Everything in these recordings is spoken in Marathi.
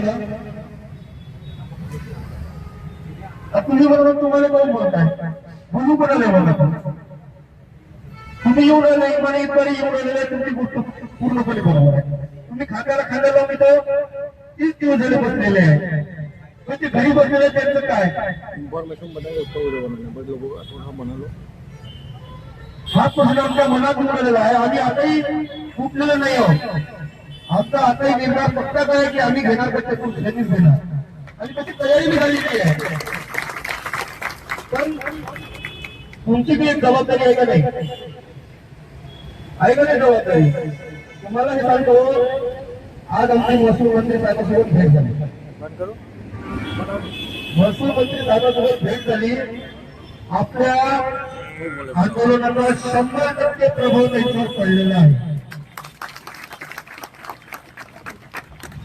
ना आता तुम्ही बरोबर तुम्हाला कोण बोलताय बोलू कोणाला बोलत तुम्ही येऊन आले इकडे इकडे येऊन आलेले तुमची गोष्ट पूर्णपणे बरोबर आहे. तुम्ही खात्याला खात्याला लावून इथं तीस दिवस झाले बसलेले आहे. पण ते घरी बसलेले त्यांचं काय? इन्फॉर्मेशन बनाएगा उसका वीडियो बनाने बट लोगों का थोड़ा बना लो हा प्रश्न आमच्या मनात उमटलेला आहे. आम्ही आताही फुटलेलं नाही आहोत आमचा आताही निर्णय पक्का आहे की आम्ही घेणार त्याच्यातून त्यांनीच घेणार? आणि त्याची तयारी निघालेली आहे. पण तुमची ती एक जबाबदारी आहे का नाही? आहे का नाही जबाबदारी? तुम्हाला हे सांगतो आज आमचे महसूल मंत्री साहेबांसोबत भेट झाली. महसूल मंत्री साहेबांसोबत भेट झाली. आपल्या आंदोलनाला शंभर टक्के प्रभाव त्यांच्यावर पडलेला आहे.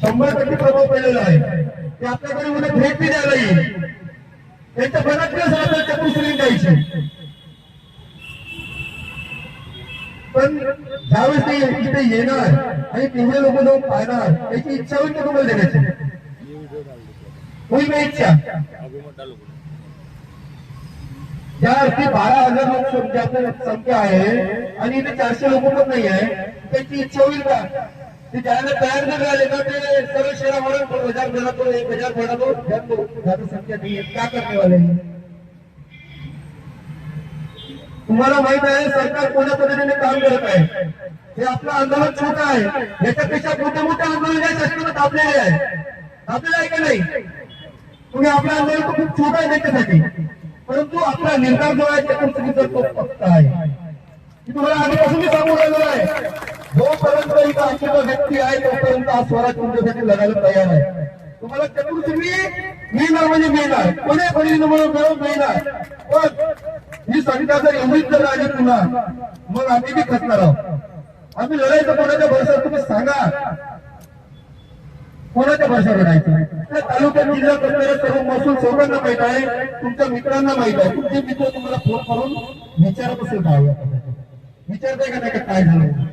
शंभर टक्के प्रभाव पडलेला आहे. ते आपल्याकडे उद्या भेट बी द्यायला येईल. त्यांच्या मनात काय झालं चतुश्री द्यायची पण ज्यावेळेस ते इथे येणार आणि तेवढे लोक जाऊन पाहणार त्याची इच्छा होईल तुम्हाला देण्याची. होईल का इच्छा? ज्या अर्थी बारा हजार लोकसंख्या संख्या आहे आणि इथे चारशे लोक पण नाही आहे त्याची इच्छा होईल का? ते ज्याला तयार नाही झाले ना ते सर्व शहरावरून पण हजार बना तो एक हजार बना तो जन ज्यादा संख्या नहीं है क्या वाले तुम्हाला माहीत आहे सरकार कोणत्या पद्धतीने काम करत आहे? हे आपलं आंदोलन छोटं आहे. याच्यापेक्षा मोठे मोठे आंदोलन या शासनाला आपलेले आहे. आपल्याला आहे का नाही? तुम्ही आपलं आंदोलन तर खूप छोटं आहे त्याच्यासाठी. परंतु आपला निर्धार जो आहे त्यातून चुकीचा तो पक्का आहे. तुम्हाला आधीपासून मी सांगून राहिलो आहे. जोपर्यंत इथं आमच्या व्यक्ती आहे तोपर्यंत हा स्वराज तुमच्यासाठी लढायला तयार आहे. तुम्हाला चतुर्थी मिळणार म्हणजे मिळणार कोणी कोणी मिळून मिळणार पण ही संख्या जर एवढीच जर आली पुन्हा मग आम्ही बी खचणार आहोत. आम्ही लढायचं कोणाच्या भरोशावर तुम्ही सांगा. कोणाच्या भाषा लढायचं? त्या तालुक्यात जिल्हा करणारे सर्व महसूल सर्वांना माहीत आहे. तुमच्या मित्रांना माहीत आहे. तुमचे मित्र तुम्हाला फोन करून विचारत असेल काय विचारताय का नाही का काय झालं?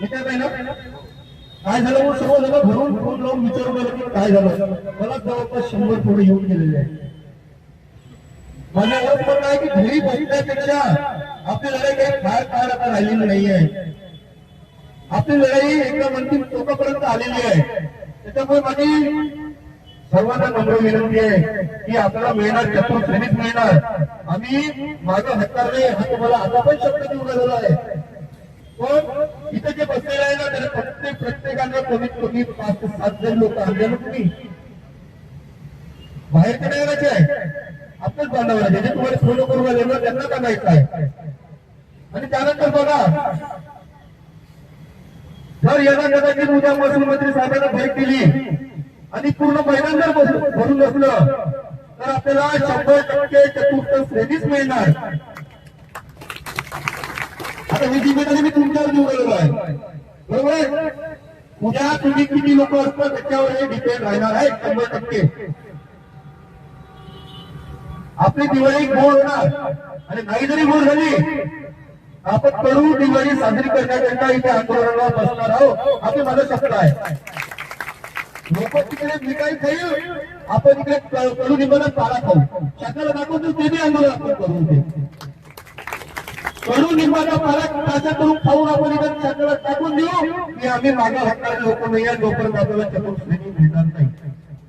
विचारताय ना काय झालं? म्हणून सर्व जण भरून भरून लावून विचारू गेलं की काय झालं? मला जवळपास शंभर पुढे येऊन गेलेले आहे माझं पण म्हणणं आहे की घरी बसण्यापेक्षा आपली लढाई काही फार फार आता राहिलेली नाही आहे आपली लढाई एका मंदिर टोकापर्यंत आलेली आहे. त्याच्यामुळे माझी सर्वांना नम्र विनंती आहे की आपल्याला मिळणार चतुर्श्रेणीत मिळणार. आम्ही माझा हक्कार नाही हा तुम्हाला आता पण शब्द देऊन राहिलेला आहे. पण इथे जे बसलेले आहे ना त्याला प्रत्येक प्रत्येकाने कमीत कमी पाच ते सात जण लोक आणले ना तुम्ही बाहेर कडे येण्याचे आहे. आपणच बांधावं लागेल जे तुम्हाला फोन करून आले ना त्यांना का माहीत आहे. आणि त्यानंतर बघा जर यदा कदाचित उद्या महसूल मंत्री साहेबांना भेट दिली आणि पूर्ण मैदान जर भरून बसलं तर आपल्याला शंभर टक्के चतुर्थ श्रेणीच मिळणार. आता ही जिम्मेदारी मी तुमच्यावर निवडलेलो आहे. बरोबर आहे? उद्या तुम्ही किती लोक असतात त्याच्यावर हे डिपेंड राहणार आहे शंभर टक्के. आपली दिवाळी गोड होणार आणि नाही जरी गोड झाली आपण करू दिवाळी साजरी करण्याकरता इथे आंदोलनाला बसणार आहोत आपली माझं शब्द आहे. लोक तिकडे निकाल खाईल आपण इकडे क- कडू निंबाला पारा खाऊ शासनाला दाखवतो ते बी आंदोलन आपण करून ते निर्माता पालक पारा करून खाऊन आपण इकडे शासनाला टाकून देऊ. की आम्ही मागे हटणारे लोक नाही आहे जोपर्यंत आपल्याला चतुर्श्रेणी मिळणार नाही.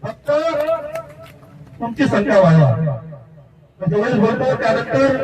फक्त तुमची संख्या वाढवा. म्हणजे जेवढेच भरतो त्यानंतर